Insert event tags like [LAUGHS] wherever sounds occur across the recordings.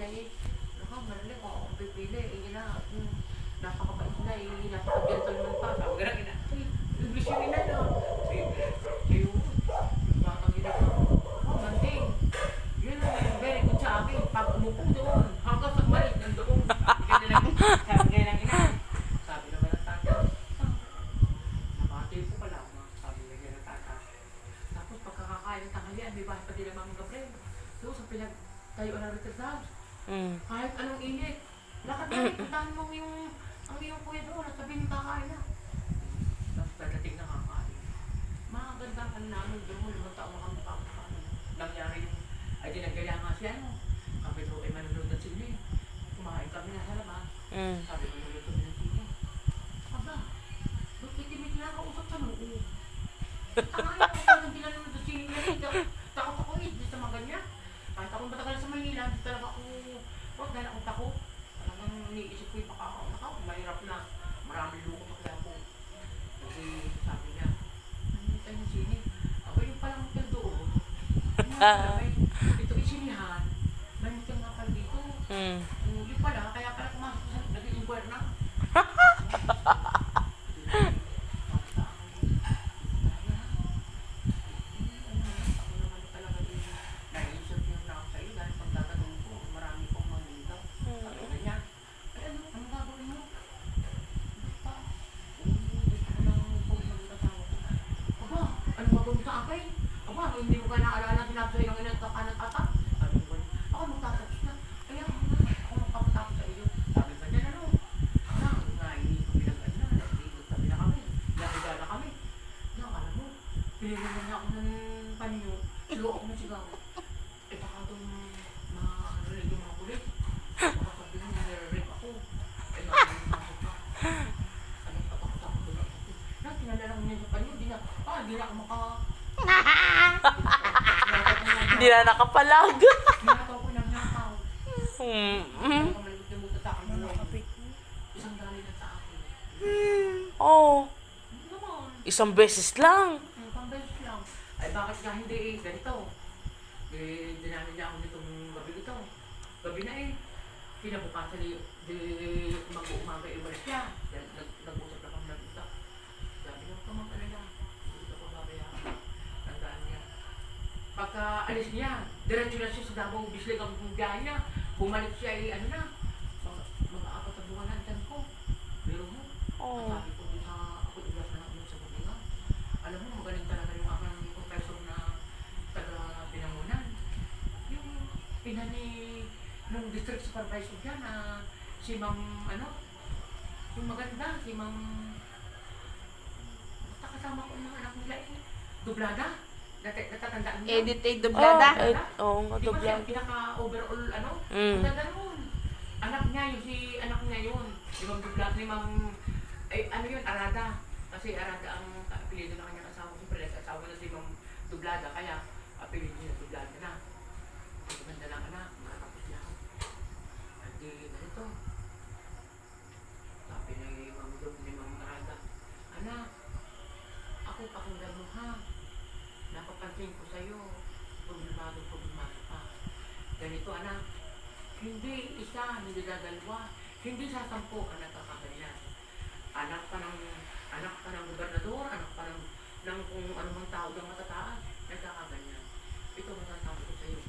eh. Ako, malalim, ako ang pipili. Eh, ina, hmm, napakabait na eh. Napaka-gentleman pa. Ka na, ina, English yung ina no. Si, si, baka ina ko. Oh, manting. Yun ang eh, very good sa akin. Pag umupo doon, hanggang sa mali, nandoon. Ka na, sabi ka na, ina. Sabi naman ng tata, lang. ah. Sabi nga ng tata. Tapos pagkakakain ng tanghalian, may bahay pa din ang Mama Gabriel. Sa pinagtayo ng retreat house. Mm. Kahit anong init. Lakad na, puntahan mo yung, ang iyong kuya doon at sabihin kakain na. Tapos pagdating na kakain. Makaganda ka namin doon, taon na kami pakakain. Nangyari yung, ay di nagkaya nga siya, no? Kami doon ay manunod ng sili. Kumain kami na sa labas. Mm. Sabi ko nuluto ng sili. Aba, ba't kitimik na kausap sa noo? Ang ayaw ko pa nang ng sili niya. Takot ako eh, di sa mga ganyan. Kahit ako matagal sa Manila, di talaga ako, akong takot. Talagang iniisip ko yung baka ako, nakaw, mahirap na. Maraming luko pa kaya ako. Kasi sabi niya, ano tayo ng sili? Aba, yung palang hotel doon. [LAUGHS] Ito isinihan. May hotel nga pala dito. Mm. Mm, Yung pala, kaya pala pumasok sa naging inquire na. hindi mo ka naalala sinabi sa'yo ng inang kanan tatak. Sabi ko, ako magtatapos na. Kaya ako na, ako magpapatapos sa iyo. Sabi ko, yan ano? Na, nga, hindi ko pinag-ano na. Nagtigot kami na kami. Nagtigot na kami. Na, alam mo, pinigyan na ako ng panyo. Silo ako ng sigaw. Eh, baka itong mga narinig yung mga kulit. Baka sabihin na nire-rape ako. Eh, nakalimutan ka. Anong katakot ako doon ako. Na, tinala niya sa panyo. Di na, ah, di na ako maka... [LAUGHS] Hindi na nakapalag. Nakaw ko ng nakaw. Mm. Ano buta sa akin? Isang na. Oh, Ano naman? isang beses lang. Lang. Ay bakit nga hindi eh, ganito? Eh, dinami niya ako nitong gabi ito. Gabi na eh. Kinabukasan ni, di mag-uumaga iwalis siya. Pagka alis niya, diretso na siya sa Davao, bislig ang biyahe niya. Bumalik siya eh, ano na, mga, mga apat na buwan ang ko. Pero mo, Oh. sabi ko dun sa ako ilas na ako sa Bulinga. Alam mo, magaling talaga yung aking professor na taga Binangunan. Yung ina ni nung district supervisor dyan na si Ma'am, ano, yung maganda, si Ma'am, basta kasama ko yung anak nila eh. Dublada. Nat natatandaan niyo? Edit dublada. Oh, eh, oo nga, Di ba siya dublado. pinaka-overall, ano? Mm. Ang ganda nun. Anak niya, yung si anak niya yun. Si Ma'am Dublat, ni Ma'am, ay ano yun, Arada. Kasi Arada ang apelido ng kanyang asawa. Siyempre, sa asawa na si Ma'am Dublada, kaya apelido niya Dublada na. Ang ganda lang anak, makatapos lang. Hindi, ganito. Sabi ni Ma'am Dub, ni Ma'am Arada, Anak, ako pakinggan mo ha. Napapansin ko sa'yo, problemado, problemado pa. Ganito anak, hindi isa, hindi dadalwa, hindi sa sampu ka nagkakaganyan. Anak pa ng, anak pa ng gobernador, anak pa ng, ng kung ano mang tao ng matataas, nagkakaganyan. Ito masasabi ko sa'yo.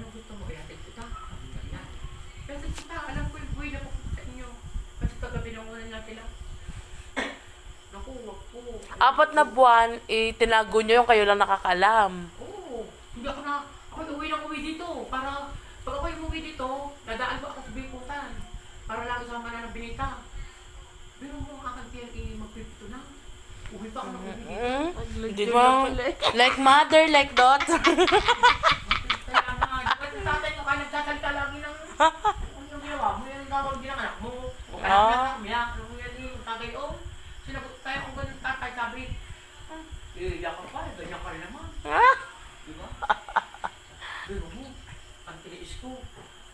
Anong gusto mo? Ihatid kita? Ganyan. Ihatid kita, alam ko yung buhay na po sa inyo. Kasi kagabi nang una nga sila. Naku, wag po. Apat na buwan, eh, tinago nyo yung kayo lang nakakalam. Oo. Hindi ako na, ako uwi ng uwi dito. Para, pag ako yung uwi dito, nadaan ko ako sa Bikutan. Para lang isama na ng binita. Pero mo ang aking TLE magpipito na. Uwi pa ako ng uwi dito. Mm? Di ba? Like mother, like daughter. [LAUGHS] Kaya nga, sa tatay ko ka nagsasalita lagi ng, [LAUGHS] ano yung ginawa mo, yung tawag din ang anak mo. O kaya Ah. miyak, miyak, ano yan yung tatay, oh. Sinagot tayo kung ganun tatay, sabi, ah, iiyak ka pa, ganyan ka naman. Di ba? Pero mo, ang tiniis ko,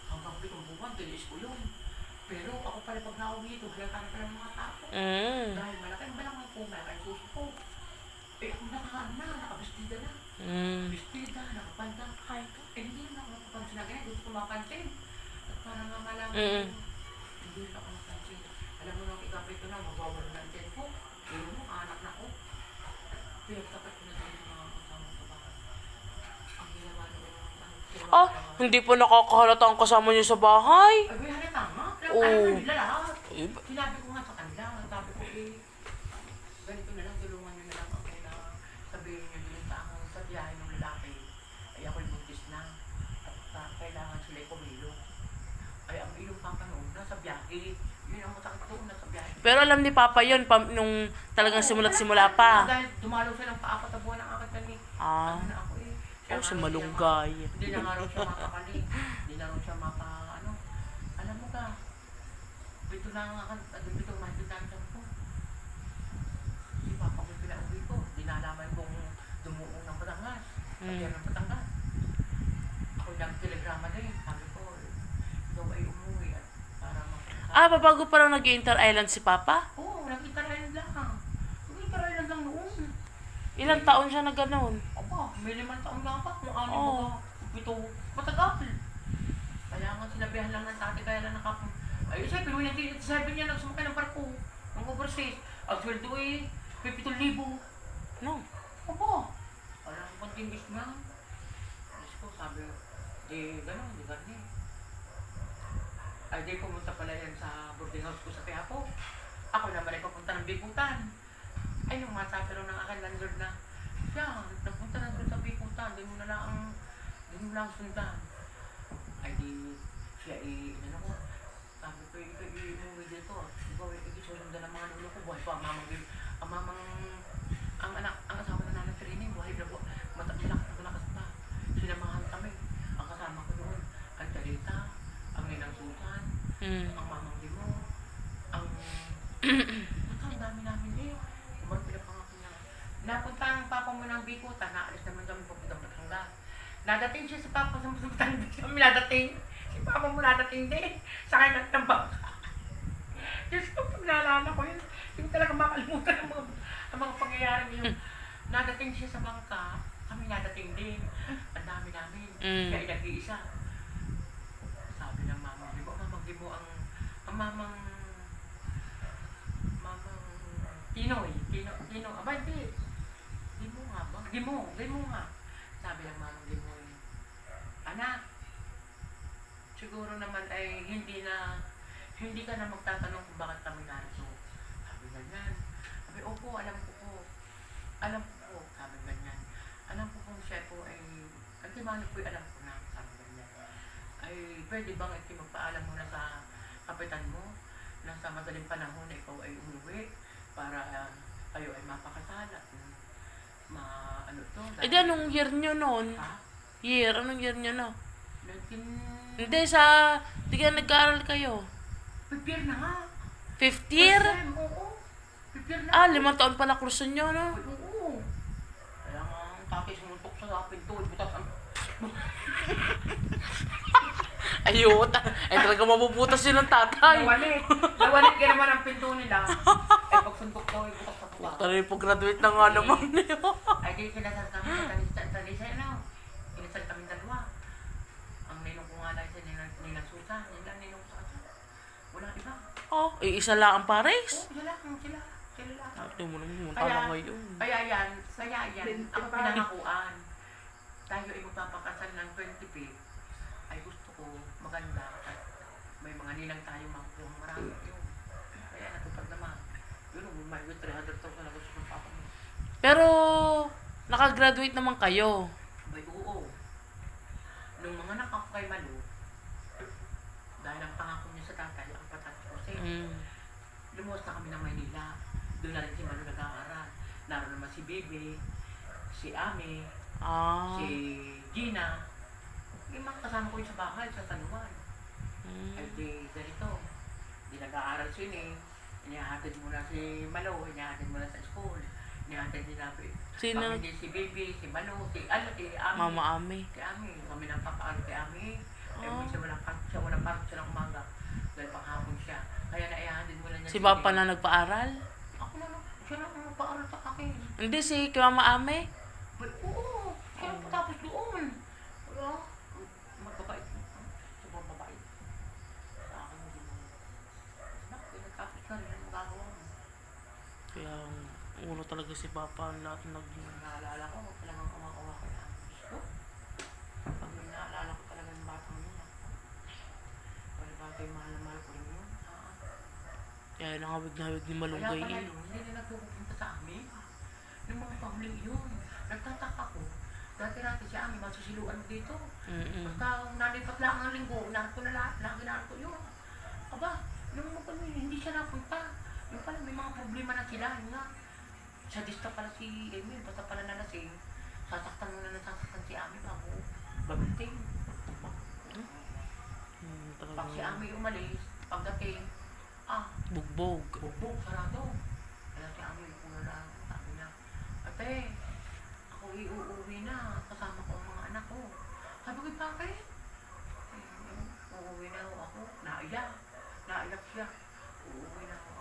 hanggang pitong buwan, tiniis ko yun. Pero ako pala pag nauwi ito, halata na pala ng mga tao. Mm. Dahil malaki ang balang po, malaki ang suso ko. Eh, ako nakakaan na, nakabestida na. Mm. Bestida, nakapanda. Eh, hindi na ako napapansin na ganyan, gusto ko mapansin. Parang nga malang, Mm. hindi pa ako napansin. Alam mo nung ikapito na, mabawal na ang ko. Yun mo, anak na ko. Ah, hindi po nakakahalata ang kasama niyo sa bahay. Ay, halata nga. Oo. na nila lahat. Eh, Sinabi ko Pero alam ni Papa yon pam, nung talagang simula't simula pa. Dahil dumalaw siya ng paapat na buwan ng akat na ni. Ah, Ano na ako eh. oh, si Malunggay. siya ma- Hindi na nga raw siya makakali. Hindi na raw siya maka, ano. Alam mo ka, bito na nga, ano, bito mahigit ang tiyan ko. Si Papa ko pinauwi ko. Hindi na alaman kung dumuong ng Batangas. Mm. Pagyan ng Batangas. Ako nag-telegrama din. Sabi ko, ikaw ay umuwi at para makakasama. Ah, babago pa lang nag-Inter Island si Papa? Oo, nakita rin lang. Nakita rin lang noon. Ilang taon siya na ganun? Aba, may limang taon nga pa kung ano oh. Ito, matagal. Kaya nga sinabihan lang ng tatay kaya lang nakap... Ay, siyempre, noong 1987 niya nagsumakay ng barko. Ng overseas. Ang sweldo eh, 52,000. No. Aba, walang kontingis nga. Diyos ko, sabi, di gano'n, di gano'n Ay, di pumunta pala yan sa boarding house ko sa Quiapo. Ako naman ay papunta ng Bikutan. Ay, yung masabi rin ng aking landlord na, siya, nagpunta na doon sa Bikutan, di mo na lang, di mo lang sundan. Ay, di, siya i, ano ko, sabi ko, ikaw i-umuwi dito. Ikaw, i-sundan ng mga nulo ko, buhay pa, ang mamang, ang mamang, ang anak, ang asawa na namin training, buhay na po, mata, malakas na malakas pa. Sinamahan kami. Ang kasama ko noon, ang Charita, ang Ninang Susan, Mm. ang mamang Limo, ang... Ang dami namin eh. Kumar pinapangako niya. Napunta ang papa mo ng Bikutan, naalis naman kami papuntang Batangas. Nadating siya sa papa sa Batangas. Kami nadating. Si papa mo nadating din. Sakay na ng bangka. [LAUGHS] Diyos ko, pag naalala ko yun, hindi ko talaga makalimutan ang mga, ang mga pangyayari yun. Nadating siya sa bangka, kami nadating din. Ang dami namin. Mm. Siya ay nag-iisa. Sabi ng mamang Limo, ang, ang mamang, mamang Tinoy, Tino, Tino, aba hindi. Limo nga ba? Limo, Limo nga. Sabi ng mamang Limo, anak, siguro naman ay hindi na, hindi ka na magtatanong kung bakit kami narito. Sabi ganyan. Sabi, opo, alam ko po. Alam ko po, sabi ganyan. Alam ko kung siya po ay, ang timano po alam ko. Ay, pwede bang magpaalam mo na sa kapitan mo na sa madaling panahon na ikaw ay umuwi para ah, kayo ay mapakasal at ma, ano to? Eh, di anong year nyo noon? Ha? Year, anong year nyo na? 19... Hindi, sa... Di ka nag-aaral kayo. Prepare na nga. Fifth year? First time, Oo. Prepare na. Ah, limang taon pala kurso nyo, no? Ay, Oo. Kaya nga, ang tatay sumuntok sa pinto, butas ang... [LAUGHS] Ayun, ay [LAUGHS] talaga mabubutas yun ng tatay. Nawalit. Nawalit ka naman ang pinto nila. [LAUGHS] Eh, pag suntok daw, ay butas sa tuwa. Talaga po graduate na nga naman niyo. Ay, di kinasal kami sa Talisay, Talisay, ano? Kinasal kami dalawa. Ang ninong ko nga lang sa ninang Susa. Yan lang ninong sa. Walang iba. Oh, eh, isa lang ang pares. Oo, sila lang, sila. Sila lang. Ate mo naman, tama ngayon. kaya yan, kaya yan, ang pinangakuan. Tayo ay magpapakasal ng 25. Ay maganda at may mga ninang tayo mga yung marami yun. Kaya natupad naman. Yun, may 300,000 na gusto ng papa mo. Pero, nakagraduate naman kayo. May oo. Nung mga anak ako kay Malu, dahil ang pangako niya sa tatay, ang patat ko kasi, Mm. lumuwas na kami ng Maynila. Doon na rin si Malu nag-aaral. Naroon naman si Bibi, si Ami, Ah. si Gina. Yung mga kasama ko yun sa bahay, sa tanuan. Ay Mm. di ganito. Di nag-aaral si Ini. Inihatid mo na si Malo, inihatid mo na sa school. Inihatid din namin. Sino? Kami din si Bibi, si Malo, si ano, si Ami. Mama Ami. Si Ami, kami nang papaan kay Ami. Eh, Ah. siya walang park, siya walang park siya ng umaga. Dahil panghapon siya. Kaya naihatid mo na niya Si Papa na nagpaaral? Ako na siya ang nagpaaral sa akin. Hindi, si Mama Ami. But, oo, kaya patapos doon. Una talaga si Papa ang lahat nag... Pag naalala ko, talagang kumakuha ko na. Ko. Pag naalala ko talaga yung batang yun. ah. Wala bagay mahal na mahal ko rin yun. Ah. Kaya nangawig na hawig ni Kaya Malunggay pala eh. yun, hindi na nagpupunta sa amin. Yung mga pahuli yun. Nagtataka ko. Dati-dati si Ami, masusiluan mo dito. Mm-mm. Basta nalipat lang ang linggo, lahat ko na lahat, na ko yun. Aba, yung mga hindi siya napunta. Yung pala may mga problema na sila, yun nga. Sadista pala si Emil, basta pala nalasing. Sasaktan mo na nasasaktan si Ami bago babiting. Mm, Pag si Ami umalis, pagdating, ah, bugbog. bugbog, sarado. Kaya si Ami, una lang, sabi niya, ate, ako iuuwi na, kasama ko ang mga anak ko. Sabi ko, bakit? Uuwi na ako. Naiyak. Naiyak siya. Uuwi na ako.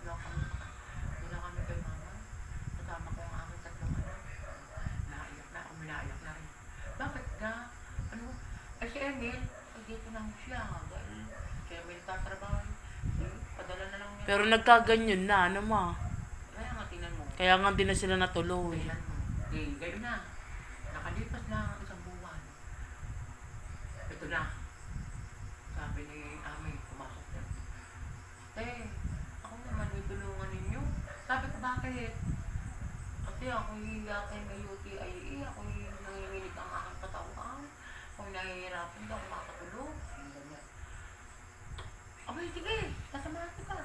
Wala kami, kay mama. Kasama ko ang aking tatlong anak. Naiyak na, uminaiyak na rin. Bakit ka? Ano? Ay si Emil, ay dito ho siya. Dahil si Emil tatrabaho. Padala na lang niya. Pero nagkaganyan na, ano ma. Kaya nga, tingnan mo. Kaya nga din na sila natuloy. Tingnan mo. Eh, ganyan na. Nakalipas na ang isang buwan. Ito na. Sabi ni Ami, pumasok na. Eh, ako naman may tulungan ninyo. Sabi ko, bakit? Kasi ako yung kay may UTIE, ako yung nanginginig ang aking katawan. Ako yung nahihirapan daw makatulog. Abay, sige, sasamahan kita.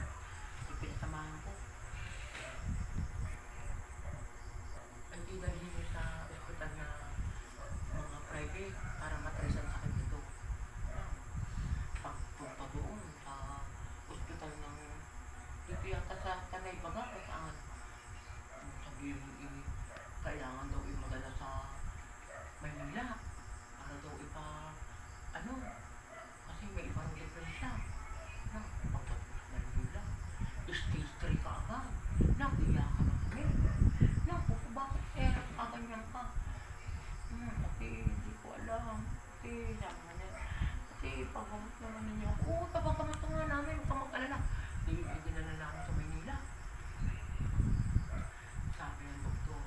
Ipinasamahan ko. hindi dahil nyo sa ospital na mga private para matrace ang sakit nito. Pagpunta doon sa ospital ng dito yata sa Tanay Baga kung kaganyan ka? Hmm, kasi hindi ko alam. Kasi, sabi nga niya, kasi naman ninyo ako, oo, papagamot ka nga namin, huwag ka mag-alala. Hindi, dinala na ako sa Maynila. Sabi ng doktor,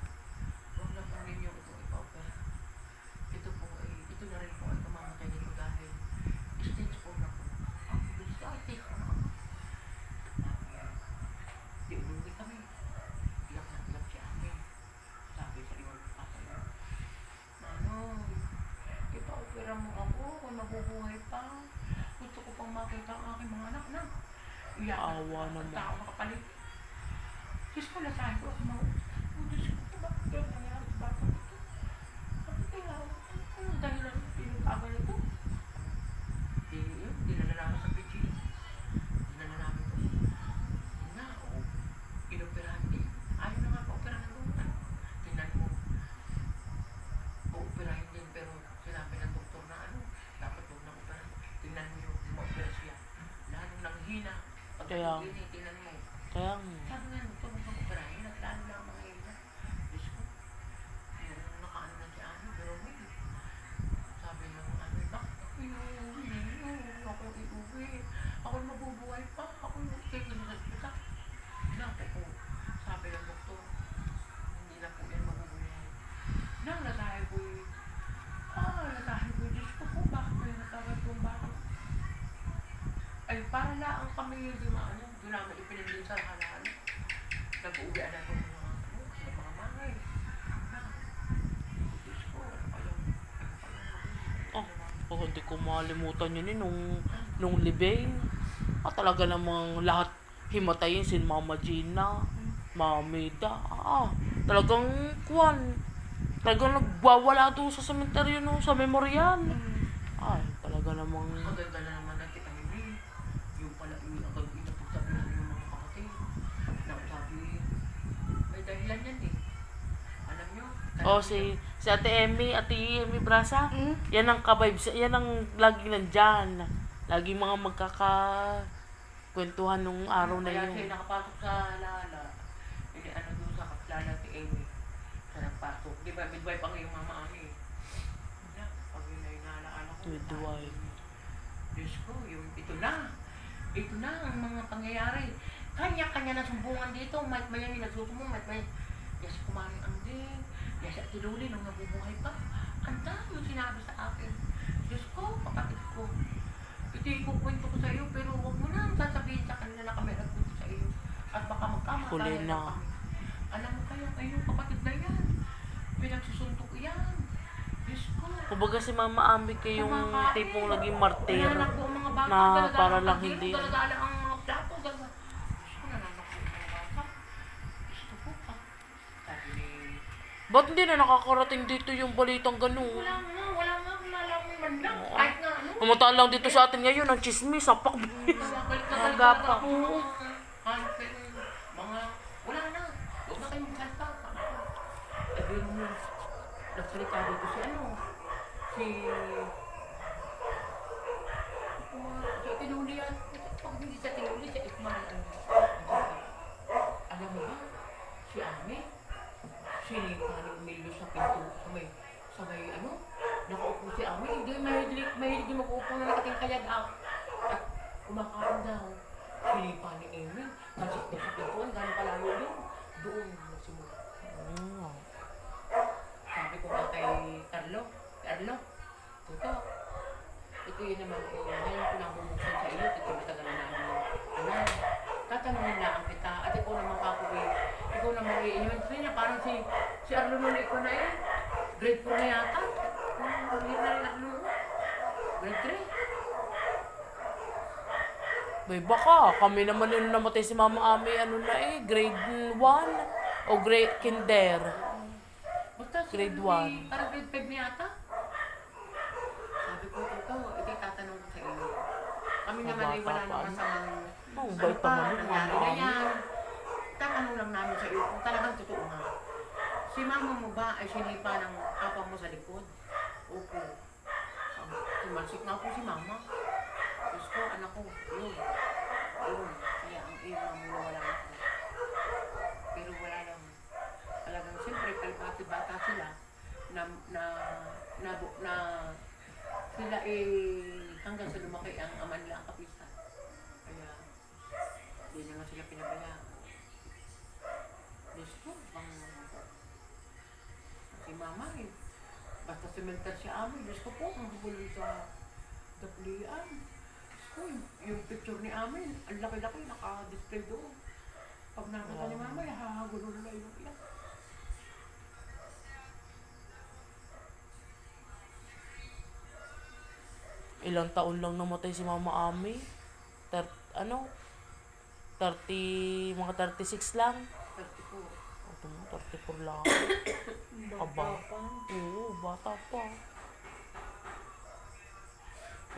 huwag na po ninyo ito ipa-opera. Ito po ay, ito na rin po ay kamamatay nito dahil stage 4 na po. Ang bilis ay, stage 4 na ako. Sabi niya, di umuwi kami. Iyak na iyak si Ami. Sabi sa iyo, patay na. Ano, ipa-opera mo ako kung nabubuhay pa. Gusto ko pang makita ang aking mga anak na. Iyak na Awa ang naman. tao nakapalit. Diyos ko, nasahan ko ako Pag Kaya- yun, nga. Sabi nga, ito mo bang operahin lalo lang mga ina. Diyos ko. Yung nakaano na si ano, pero may. Sabi ng ano, bakit ako iuwi? Iuwi ako iuwi. Ako mabubuhay pa. Ako yung tigil sa ospital. Naku po. Sabi ng doktor, hindi na po yan mabubuhay. Nang nasahe ko eh. Ah, nasahe ko. Diyos ko po, bakit kayo natawag kong bakit? Ay, para lang kami hindi sa halahan. Nag-uwi na ko mga ano, sa mga ko, ano? Ano? Oh, oh, hindi ko makalimutan yun eh, nung, nung libing. Ah, talaga namang lahat himatayin si Mama Gina, Mama Mida. Ah, talagang kwan. Talagang nagwawala doon sa sementeryo no, sa memorial. Ay, talaga namang... Ang ganda na naman dahilan yan eh. Alam nyo? Oh, si, si Ate Emmy, Ate Emmy Brasa. Yan ang ka-vibes, yan ang lagi nandyan. Lagi mga magkaka kwentuhan nung araw na Kaya yun. siya nakapasok sa lala. Hindi ano doon sa kaplala si Amy. Sa nagpasok. Di ba, midwife ang iyong mama. Wala, pag yun ay naalala ko. Midwife. Diyos ko, yung ito na. Ito na ang mga pangyayari. Kanya-kanya na sumbungan dito. May may may nagsusumbong, may may yes kumain ang din. Yes at tinuli nung nabubuhay pa. Ang dami yung sinabi sa akin. Diyos ko, kapatid ko. Ito yung kukwento ko sa iyo, pero huwag mo na sasabihin sa kanila na kami nagpunta sa iyo. At baka magkamatayan Huli na. kami. Alam mo kayo, kayo kapatid na yan. Pinagsusuntok yan. Diyos ko. Kumbaga si Mama Ami kay yung Kumakain. tipong naging bata. na para ang lang hindi- Dala-dala ang Ba't hindi na nakakarating dito yung balitang Wala ganun? wala nga. Wala nga man lang. Kahit nga ano. Pumunta lang dito sa atin ngayon, ang chismis, sapak. Na Mga na gapa. talaga ako. Kahit kayo, mga... Wala na. Huwag na kayong. Eh, di mo nagsalita dito si ano. Si... Si Tinuli yan. Pag hindi sa Tinuli, sa Ismail. Ano, alam mo ba? Si Ami. Sinipa ni Emilio sa pinto. Sa may... Sa may ano? Nakaupo si Ami. Hindi, mahilig, mahilig yung na ah. At kumakain daw. Sinipa ni Emil. Kasi daw sa pintuan, gano'ng kalayo yun. Doon nagsimula. Mm. Sabi ko nga kay Carlo, Carlo, Tuto, ito yun naman eh, ngayon ko lang bumuksan sa iyo, ito matagal na namin anan. Tatanungin lang kita, at ikaw naman kako eh, ikaw naman eh, elementary na parang si, si Arlo nun ikaw na eh, grade 4 na yata. Na Arlo, grade 3. Bay baka, kami naman yung namatay si Mama Ami, ano na eh, grade 1 o grade kinder. Basta Grade Arlo one. eh, Parang grade 5 na yata. Sabi ko, ito, ito tatanong ko sa. Kami naman ay wala pa, naman ano? sa mga Oh, Ano bait pa, naman Mama na Ami. yan. Tatanong lang namin sa iyo kung talagang totoo nga. Si mama mo ba ay sinipa ng kapwa mo sa likod? Opo. Um, Tumalsik nga po si mama. Ko, anak ko, yun. Yun. Kaya ang iyo mo wala ako. Pero wala lang. Talagang siyempre, kalbati-bata sila na, na, na, na, sila eh, hanggang sa lumaki ang ama nila ang kapisan. Kaya, hindi naman sila pinabayaan. Diyos ko, pang... Si mama eh. Basta simental siya amin. Diyos ko po, ang sa daplian. Ko, yung, picture ni amin, ang laki-laki, naka-display doon. Pag nakita ni mama, hahagulo na yung iyak. Ilang taon lang namatay si Mama Ami. Ter ano? 30, mga 36 lang. 34. Ito mo, 34 lang. [COUGHS] Aba. Oo, bata pa.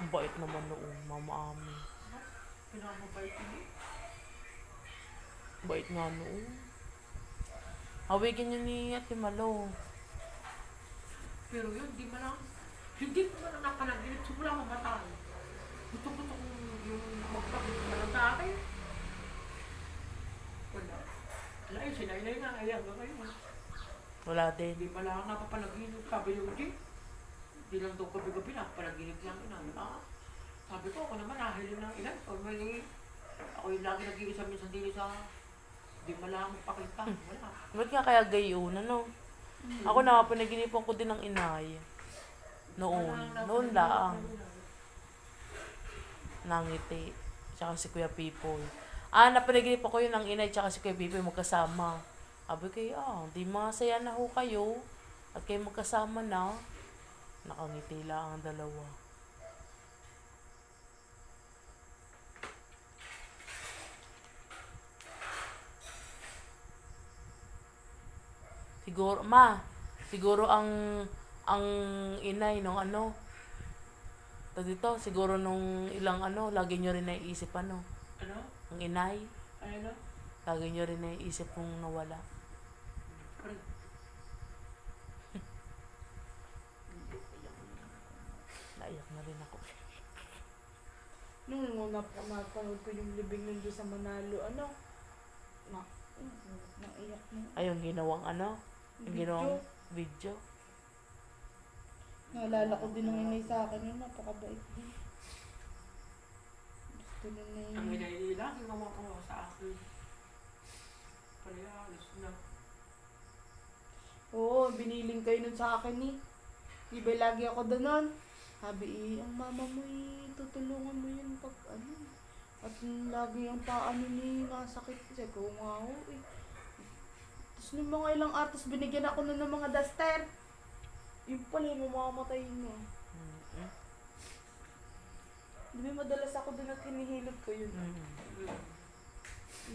Ang bait naman noon, Mama Ami. Pinamabait niya. Bait nga noon. Hawigin niyo ni Ate Malo. Pero yun, di man lang, hindi ko man napanaginip, simula mamatay. Gusto ko itong yung magpapit na lang sa akin. Wala. Wala yun, sinaylay na, ay hanggang ngayon. Wala din. Hindi pala ako napapanaginip, sabi ni Uji. Hindi lang daw gabi-gabi, napapanaginip lang ina. Ah, sabi ko, ako naman, nahilin ng ilan. So, may, ako yung lagi nag-iisa minsan dili sa, di man lang magpakita. Wala. Ba't nga kaya gayon, ano? Ako na, pinaginipan ko din ng inay. Noon. Noon lang. Nangiti. Tsaka si Kuya Pipoy. Ah, napanaginipan ko yun ng inay tsaka si Kuya Pipoy magkasama. Sabi ko, ah, di masaya na ho kayo. At kayo magkasama na. Nakangiti lang ang dalawa. Siguro, ma, siguro ang ang inay nung ano, to dito, siguro nung ilang ano, lagi nyo rin naiisip ano, Ano? ang inay, Ano? lagi nyo rin naiisip kung nawala. Naiyak na rin ako. Nung una pa napanood ko yung libing nun doon sa Manalo, ano? Na, naiyak na. Ayun, ginawang ano, yung Video. ginawang video. Naalala ko din ng inay sa akin yun, napakabait din. Gusto na na Ang yun. inay nila. lagi mamapawa sa akin. Palayalos na. Oo, biniling kayo nun sa akin eh. Di ba lagi ako doon Sabi eh, ang mama mo eh, tutulungan mo yun pag ano. At lagi ang paano ni nasakit kasi ko nga ako eh. Tapos nung mga ilang artos, binigyan ako nun ng mga duster. Yung pala yung mamamatay mo. Mm-mm. Di ba madalas ako doon at hinihilot ko yun. Mm.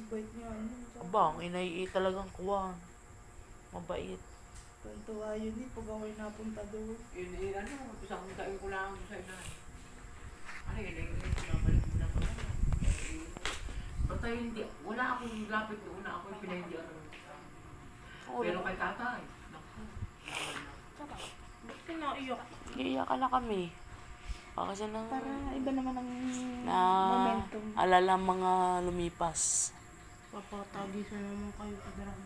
Ibait niya ano. Aba, ang inay eh, talagang kuwan. Mabait. Tuwa yun eh, pag ako'y napunta doon. Yun eh, ano, isang taon ko lang sa inay. Ano yun eh, pinabalik mo na ko na. Basta hindi, wala akong lapit doon na ako yung pinahindihan ng Pero kay tatay, naku, na. Ba't pinaiyak? Iiyak na kami. Baka siya nang Para iba naman ang na momentum. alala mga lumipas. Papatagi sa naman kayo kadrama.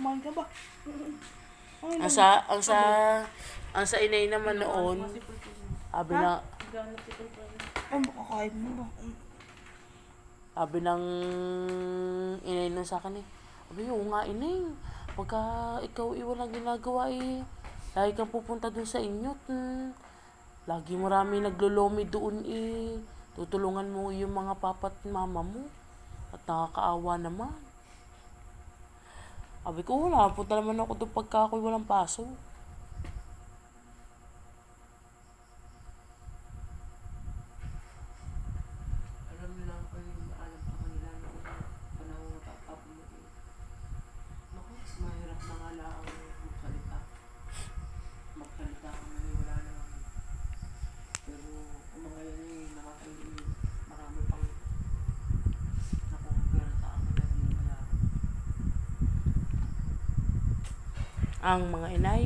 Kumain ka ba? [LAUGHS] Ay, Ang sa, ang sa, ang sa inay naman noon, sabi na. Ay, makakain mo ba? sabi ng inay na sa akin eh, sabi oo nga inay, pagka ikaw iwan ang ginagawa eh, lagi kang pupunta dun sa inyo, hmm, lagi marami naglolomi doon eh, tutulungan mo yung mga papa at mama mo, at nakakaawa naman. Sabi ko, wala, punta naman ako doon pagka ako'y walang paso. Ang mga inay,